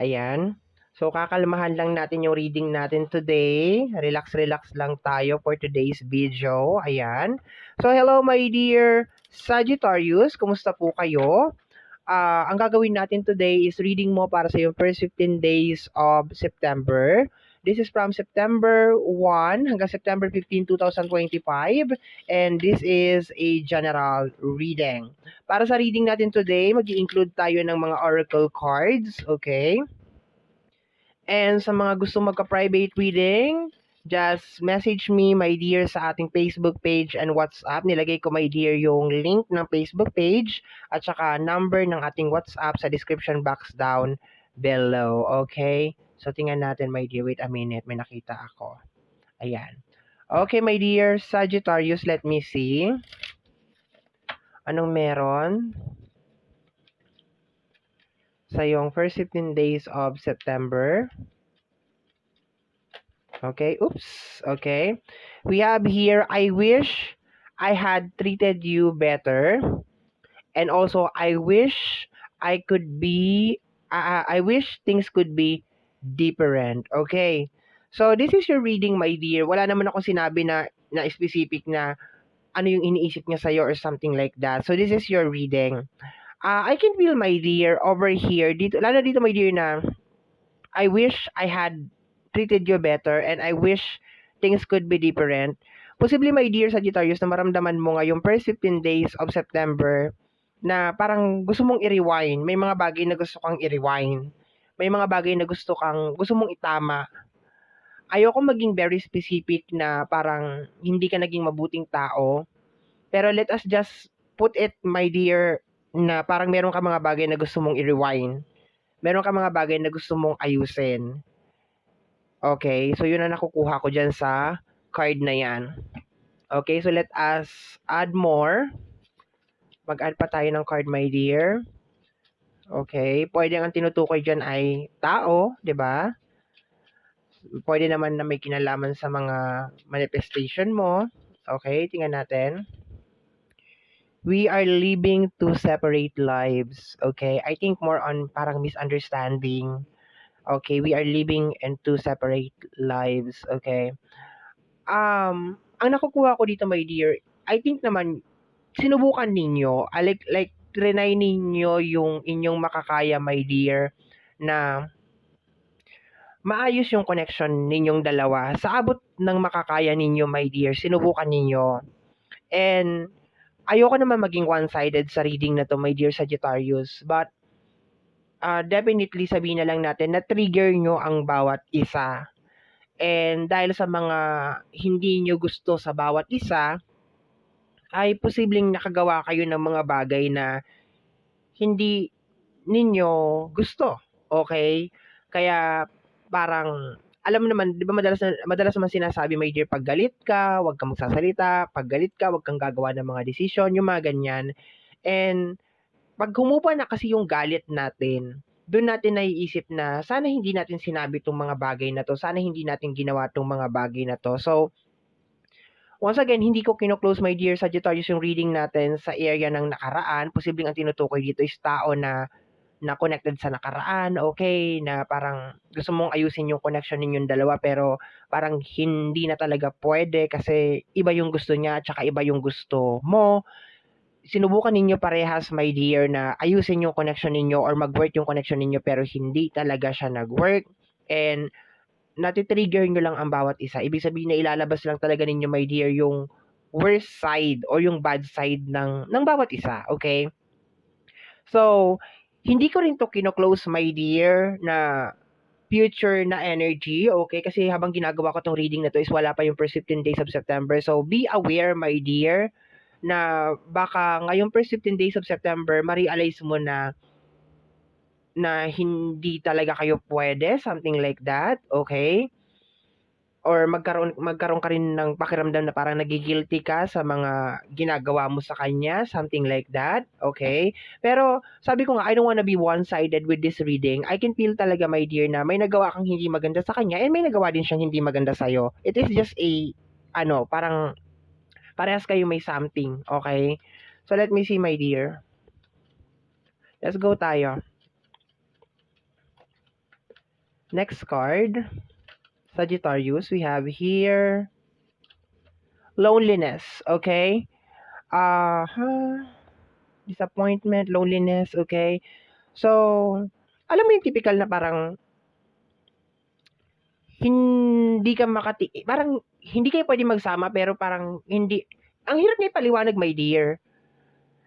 Ayan. So, kakalmahan lang natin yung reading natin today. Relax, relax lang tayo for today's video. Ayan. So, hello my dear Sagittarius. Kumusta po kayo? Ah, ang gagawin natin today is reading mo para sa yung first 15 days of September. This is from September 1 hanggang September 15, 2025. And this is a general reading. Para sa reading natin today, mag include tayo ng mga oracle cards. Okay? And sa mga gusto magka-private reading, just message me, my dear, sa ating Facebook page and WhatsApp. Nilagay ko, my dear, yung link ng Facebook page at saka number ng ating WhatsApp sa description box down below. Okay? So, tingnan natin, my dear. Wait a minute. May nakita ako. Ayan. Okay, my dear Sagittarius, let me see. Anong meron? Sa yung first 15 days of September. Okay, oops. Okay. We have here, I wish I had treated you better. And also, I wish I could be, uh, I wish things could be different. Okay. So, this is your reading, my dear. Wala naman akong sinabi na, na specific na ano yung iniisip niya sa'yo or something like that. So, this is your reading. Uh, I can feel, my dear, over here, dito, lalo dito, my dear, na I wish I had treated you better and I wish things could be different. Possibly, my dear Sagittarius, na maramdaman mo ngayong first 15 days of September na parang gusto mong i-rewind. May mga bagay na gusto kang i-rewind. May mga bagay na gusto kang, gusto mong itama. Ayoko maging very specific na parang hindi ka naging mabuting tao. Pero let us just put it, my dear, na parang meron ka mga bagay na gusto mong i-rewind. Meron ka mga bagay na gusto mong ayusin. Okay, so yun ang nakukuha ko dyan sa card na yan. Okay, so let us add more. Mag-add pa tayo ng card, my dear. Okay, pwede ang tinutukoy dyan ay tao, di ba? Pwede naman na may kinalaman sa mga manifestation mo. Okay, tingnan natin. We are living two separate lives. Okay, I think more on parang misunderstanding Okay, we are living in two separate lives. Okay. Um, ang nakukuha ko dito, my dear, I think naman, sinubukan ninyo, ah, like, like, trinay ninyo yung inyong makakaya, my dear, na maayos yung connection ninyong dalawa. Sa abot ng makakaya ninyo, my dear, sinubukan ninyo. And, ayoko naman maging one-sided sa reading na to, my dear Sagittarius. But, uh, definitely sabihin na lang natin na trigger nyo ang bawat isa. And dahil sa mga hindi nyo gusto sa bawat isa, ay posibleng nakagawa kayo ng mga bagay na hindi ninyo gusto. Okay? Kaya parang alam naman, 'di ba madalas madalas naman sinasabi, my dear, pag galit ka, huwag kang magsasalita, pag galit ka, huwag kang gagawa ng mga desisyon, yung mga ganyan. And pag humupa na kasi yung galit natin, doon natin naiisip na sana hindi natin sinabi itong mga bagay na to, sana hindi natin ginawa itong mga bagay na to. So, once again, hindi ko kino-close my dear Sagittarius yung reading natin sa area ng nakaraan. Posibleng ang tinutukoy dito is tao na na connected sa nakaraan, okay, na parang gusto mong ayusin yung connection ninyong dalawa pero parang hindi na talaga pwede kasi iba yung gusto niya at saka iba yung gusto mo sinubukan ninyo parehas, my dear, na ayusin yung connection ninyo or mag-work yung connection ninyo pero hindi talaga siya nag-work. And natitrigger nyo lang ang bawat isa. Ibig sabihin na ilalabas lang talaga ninyo, my dear, yung worst side or yung bad side ng, ng bawat isa. Okay? So, hindi ko rin to kino-close, my dear, na future na energy, okay? Kasi habang ginagawa ko tong reading na to is wala pa yung first 15 days of September. So, be aware, my dear, na baka ngayong first 15 days of September, ma-realize mo na na hindi talaga kayo pwede, something like that, okay? Or magkaroon magkaroon ka rin ng pakiramdam na parang nagigilty ka sa mga ginagawa mo sa kanya, something like that, okay? Pero sabi ko nga, I don't wanna be one-sided with this reading. I can feel talaga, my dear, na may nagawa kang hindi maganda sa kanya and may nagawa din siyang hindi maganda sa'yo. It is just a, ano, parang Parehas kayo may something, okay? So, let me see, my dear. Let's go tayo. Next card, Sagittarius, we have here loneliness, okay? Uh, huh? disappointment, loneliness, okay? So, alam mo yung typical na parang hindi ka makati parang hindi kayo pwede magsama pero parang hindi ang hirap niya ipaliwanag my dear.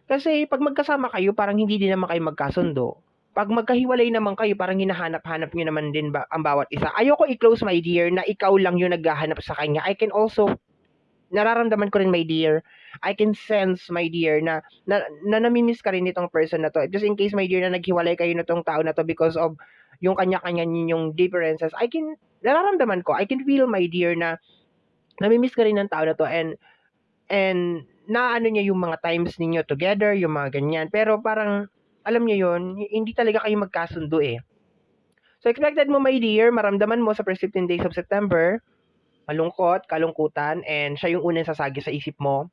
Kasi pag magkasama kayo parang hindi din naman kayo magkasundo. Pag magkahiwalay naman kayo parang hinahanap-hanap niyo naman din ba ang bawat isa. Ayoko i-close my dear na ikaw lang yung naghahanap sa kanya. I can also nararamdaman ko rin my dear. I can sense my dear na na, na namimiss ka rin nitong person na to. Just in case my dear na naghiwalay kayo nitong tao na to because of yung kanya-kanya ninyong differences. I can nararamdaman ko. I can feel my dear na namimiss ka rin ng tao na to and and naano niya yung mga times ninyo together, yung mga ganyan. Pero parang alam niyo yon hindi talaga kayo magkasundo eh. So expected mo my dear, maramdaman mo sa first 15 days of September, malungkot, kalungkutan, and siya yung unang sasagi sa isip mo.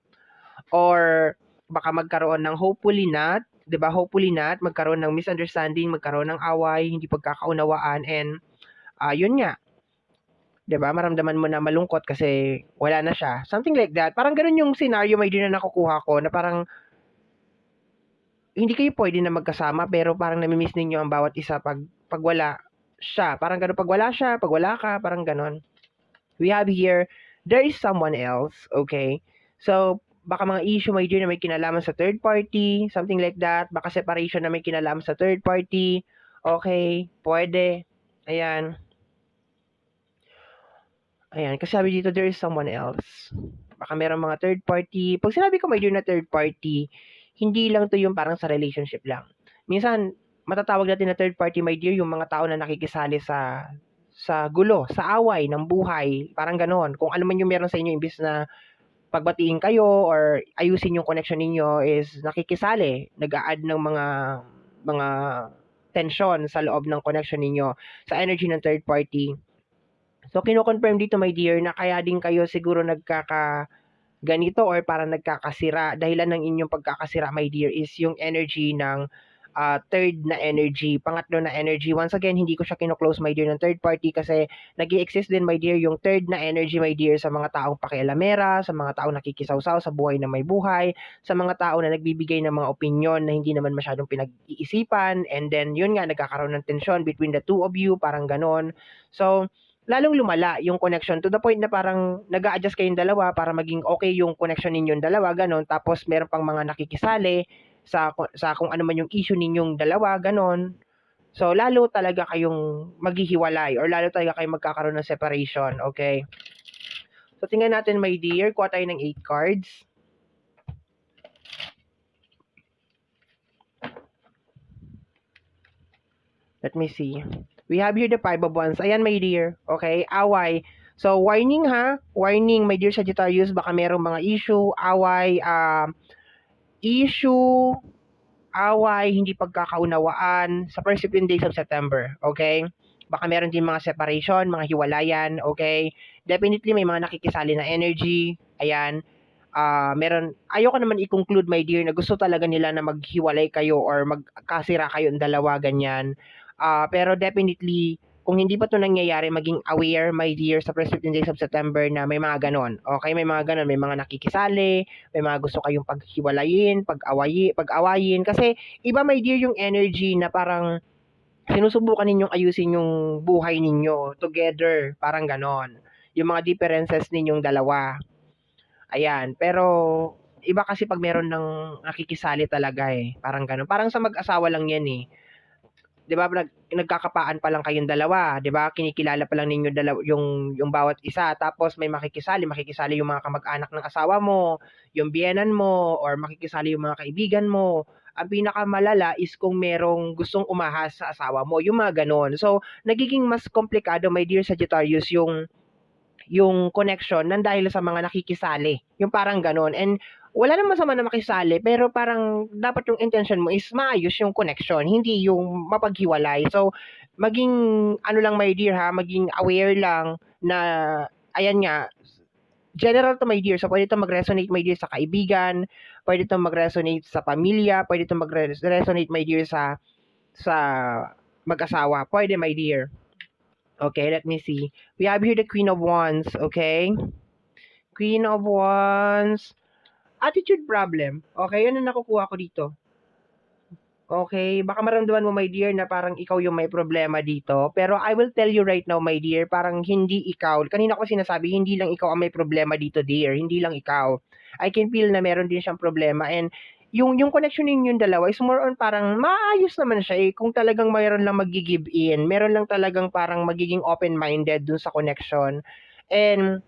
Or baka magkaroon ng hopefully not, 'di ba? Hopefully not magkaroon ng misunderstanding, magkaroon ng away, hindi pagkakaunawaan and uh, yun nga. 'Di ba? Maramdaman mo na malungkot kasi wala na siya. Something like that. Parang ganoon yung scenario may din na nakukuha ko na parang hindi kayo pwede na magkasama pero parang nami-miss ninyo ang bawat isa pag pag wala siya. Parang gano'n pag wala siya, pag wala ka, parang gano'n. We have here, there is someone else, okay? So, baka mga issue may na may kinalaman sa third party, something like that. Baka separation na may kinalaman sa third party. Okay, pwede. Ayan. Ayan, kasi sabi dito, there is someone else. Baka meron mga third party. Pag sinabi ko may na third party, hindi lang to yung parang sa relationship lang. Minsan, matatawag natin na third party, my dear, yung mga tao na nakikisali sa sa gulo, sa away ng buhay, parang ganoon. Kung ano man yung meron sa inyo, imbis na pagbatiin kayo or ayusin yung connection ninyo is nakikisali, nag-a-add ng mga mga tension sa loob ng connection ninyo sa energy ng third party. So, kino-confirm dito, my dear, na kaya din kayo siguro nagkaka ganito or para nagkakasira. Dahilan ng inyong pagkakasira, my dear, is yung energy ng uh, third na energy, pangatlo na energy. Once again, hindi ko siya kino-close, my dear, ng third party kasi nag exist din, my dear, yung third na energy, my dear, sa mga taong pakialamera, sa mga taong nakikisawsaw sa buhay na may buhay, sa mga tao na nagbibigay ng mga opinion na hindi naman masyadong pinag-iisipan, and then, yun nga, nagkakaroon ng tension between the two of you, parang ganon. So, lalong lumala yung connection to the point na parang nag adjust kayong dalawa para maging okay yung connection ninyong dalawa, ganon. Tapos meron pang mga nakikisali sa, sa kung ano man yung issue ninyong dalawa, ganon. So, lalo talaga kayong maghihiwalay or lalo talaga kayong magkakaroon ng separation, okay? So, tingnan natin, my dear. Kuha tayo ng 8 cards. Let me see. We have here the five of wands. Ayan, my dear. Okay, away. So, warning ha. Warning, my dear Sagittarius. Baka merong mga issue, away, uh, issue, away, hindi pagkakaunawaan sa first 15 days of September. Okay? Baka meron din mga separation, mga hiwalayan. Okay? Definitely may mga nakikisali na energy. Ayan. Uh, meron, ayoko naman i-conclude, my dear, na gusto talaga nila na maghiwalay kayo or magkasira kayo ng dalawa, ganyan. Uh, pero definitely, kung hindi pa to nangyayari, maging aware, my dear, sa first 15 days of September na may mga ganon. Okay, may mga ganon. May mga nakikisali, may mga gusto kayong paghiwalayin, pag-awayin, pag-awayin. Kasi, iba, my dear, yung energy na parang sinusubukan ninyong ayusin yung buhay ninyo together. Parang ganon. Yung mga differences ninyong dalawa. Ayan. Pero, iba kasi pag meron ng nakikisali talaga eh. Parang ganon. Parang sa mag-asawa lang yan eh 'di ba nag, nagkakapaan pa lang kayong dalawa, 'di ba? Kinikilala pa lang ninyo dalawa yung yung bawat isa tapos may makikisali, makikisali yung mga kamag-anak ng asawa mo, yung biyenan mo or makikisali yung mga kaibigan mo. Ang pinakamalala is kung merong gustong umahas sa asawa mo, yung mga ganon. So, nagiging mas komplikado, my dear Sagittarius, yung yung connection nang dahil sa mga nakikisali. Yung parang ganon. And wala namang masama na makisali, pero parang dapat yung intention mo is maayos yung connection, hindi yung mapaghiwalay. So, maging, ano lang my dear ha, maging aware lang na, ayan nga, general to my dear. So, pwede ito mag-resonate my dear sa kaibigan, pwede ito mag-resonate sa pamilya, pwede ito mag-resonate my dear sa, sa mag-asawa. Pwede my dear. Okay, let me see. We have here the Queen of Wands, okay? Queen of Wands. Attitude problem. Okay, ano nakukuha ko dito? Okay, baka maramdaman mo, my dear, na parang ikaw yung may problema dito. Pero I will tell you right now, my dear, parang hindi ikaw. Kanina ko sinasabi, hindi lang ikaw ang may problema dito, dear. Hindi lang ikaw. I can feel na meron din siyang problema. And yung yung connection ninyong dalawa is more on parang maayos naman siya eh. Kung talagang mayroon lang mag-give in, meron lang talagang parang magiging open-minded dun sa connection. And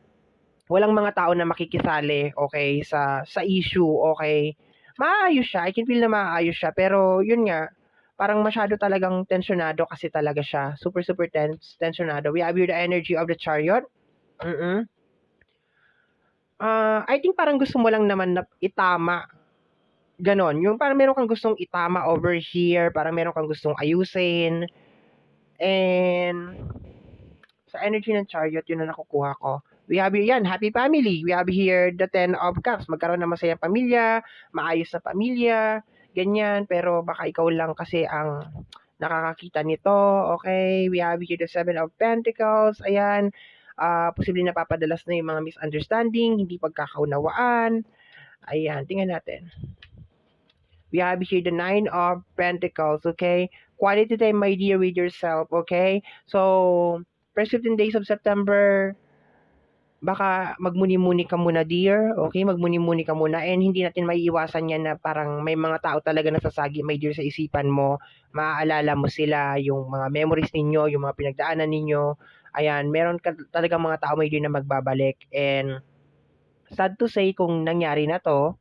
walang mga tao na makikisali, okay, sa sa issue, okay. Maayos siya. I can feel na maayos siya. Pero yun nga, parang masyado talagang tensionado kasi talaga siya. Super, super tense, tensionado. We have here the energy of the chariot. Mm Ah, I think parang gusto mo lang naman na itama. Ganon. Yung parang meron kang gustong itama over here. Parang meron kang gustong ayusin. And sa energy ng chariot, yun na nakukuha ko. We have yan, happy family. We have here the ten of cups. Magkaroon ng masayang pamilya, maayos na pamilya, ganyan. Pero baka ikaw lang kasi ang nakakakita nito. Okay, we have here the seven of pentacles. Ayan, uh, posibleng napapadalas na yung mga misunderstanding, hindi pagkakaunawaan. Ayan, tingnan natin. We have here the nine of pentacles, okay? Quality time, my dear, with yourself, okay? So, first 15 days of September, baka magmuni-muni ka muna dear, okay? Magmuni-muni ka muna and hindi natin maiiwasan yan na parang may mga tao talaga nasasagi my dear sa isipan mo. Maaalala mo sila, yung mga memories ninyo, yung mga pinagdaanan ninyo. Ayan, meron ka talaga mga tao my dear na magbabalik and sad to say kung nangyari na to,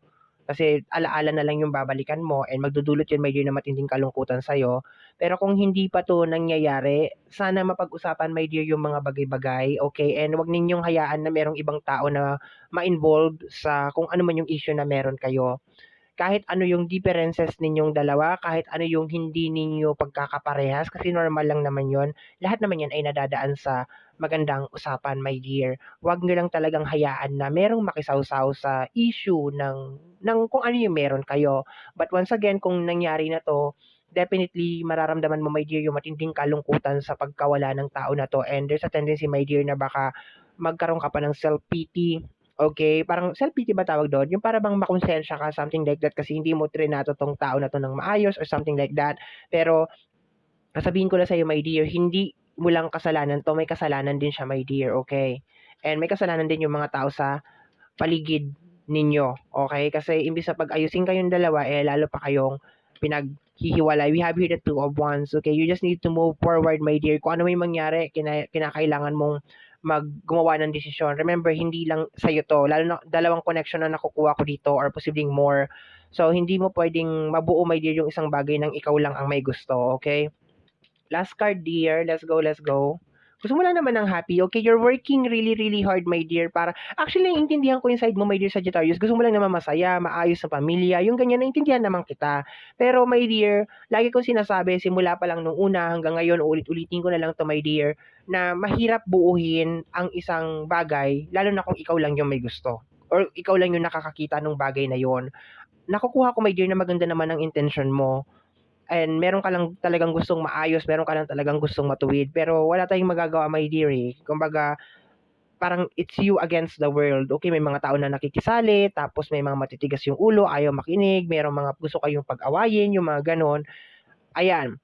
kasi alaala na lang yung babalikan mo and magdudulot yun may na matinding kalungkutan sa'yo. Pero kung hindi pa to nangyayari, sana mapag-usapan dear yung mga bagay-bagay, okay? And wag ninyong hayaan na merong ibang tao na ma-involve sa kung ano man yung issue na meron kayo. Kahit ano yung differences ninyong dalawa, kahit ano yung hindi ninyo pagkakaparehas, kasi normal lang naman yon lahat naman yan ay nadadaan sa magandang usapan, my dear. Huwag nyo lang talagang hayaan na merong makisawsaw sa issue ng, ng kung ano yung meron kayo. But once again, kung nangyari na to, definitely mararamdaman mo, my dear, yung matinding kalungkutan sa pagkawala ng tao na to. And there's a tendency, my dear, na baka magkaroon ka pa ng self-pity, Okay, parang self-pity ba tawag doon? Yung para bang makonsensya ka, something like that, kasi hindi mo trinato tong tao na to ng maayos or something like that. Pero, sasabihin ko na sa'yo, my dear, hindi mo lang kasalanan to, may kasalanan din siya, my dear, okay? And may kasalanan din yung mga tao sa paligid ninyo, okay? Kasi imbis sa pag-ayusin kayong dalawa, eh, lalo pa kayong pinaghihiwalay. We have here the two of wands, okay? You just need to move forward, my dear. Kung ano may mangyari, kina- kinakailangan mong maggumawa ng desisyon. Remember, hindi lang sa'yo to. Lalo na dalawang connection na nakukuha ko dito or posibleng more. So, hindi mo pwedeng mabuo, my dear, yung isang bagay nang ikaw lang ang may gusto, okay? Last card, dear. Let's go, let's go. Gusto mo lang naman ng happy. Okay, you're working really, really hard, my dear. Para, actually, naiintindihan ko yung side mo, my dear Sagittarius. Gusto mo lang naman masaya, maayos sa pamilya. Yung ganyan, naiintindihan naman kita. Pero, my dear, lagi kong sinasabi, simula pa lang nung una hanggang ngayon, ulit-ulitin ko na lang to, my dear, na mahirap buuhin ang isang bagay, lalo na kung ikaw lang yung may gusto. Or ikaw lang yung nakakakita ng bagay na yon. Nakukuha ko, my dear, na maganda naman ang intention mo and meron ka lang talagang gustong maayos, meron ka lang talagang gustong matuwid, pero wala tayong magagawa, my dear, eh. Kumbaga, parang it's you against the world. Okay, may mga tao na nakikisali, tapos may mga matitigas yung ulo, ayaw makinig, mayroong mga gusto kayong pag-awayin, yung mga ganon. Ayan.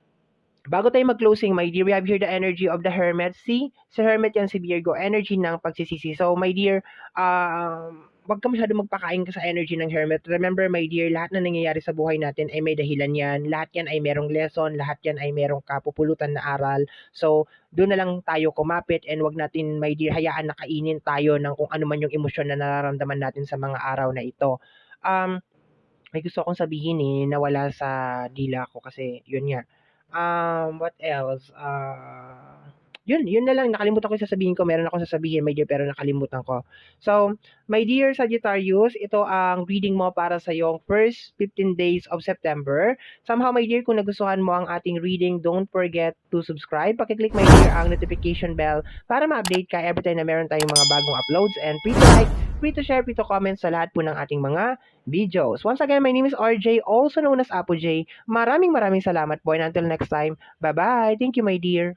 Bago tayo mag-closing, my dear, we have here the energy of the Hermit. See? Si Hermit yan si Virgo. Energy ng pagsisisi. So, my dear, um, wag ka masyado magpakain ka sa energy ng hermit. Remember, my dear, lahat na nangyayari sa buhay natin ay may dahilan yan. Lahat yan ay merong lesson, lahat yan ay merong kapupulutan na aral. So, doon na lang tayo kumapit and wag natin, my dear, hayaan na kainin tayo ng kung ano man yung emosyon na nararamdaman natin sa mga araw na ito. Um, may gusto akong sabihin eh, nawala sa dila ko kasi yun nga. Um, what else? Uh, yun, yun na lang. Nakalimutan ko yung sasabihin ko. Meron ako sasabihin, my dear, pero nakalimutan ko. So, my dear Sagittarius, ito ang reading mo para sa yung first 15 days of September. Somehow, my dear, kung nagustuhan mo ang ating reading, don't forget to subscribe. Pakiclick, my dear, ang notification bell para ma-update ka every time na meron tayong mga bagong uploads. And free to like, free to share, free to comment sa lahat po ng ating mga videos. Once again, my name is RJ, also known as Apo J. Maraming maraming salamat po and until next time, bye-bye. Thank you, my dear.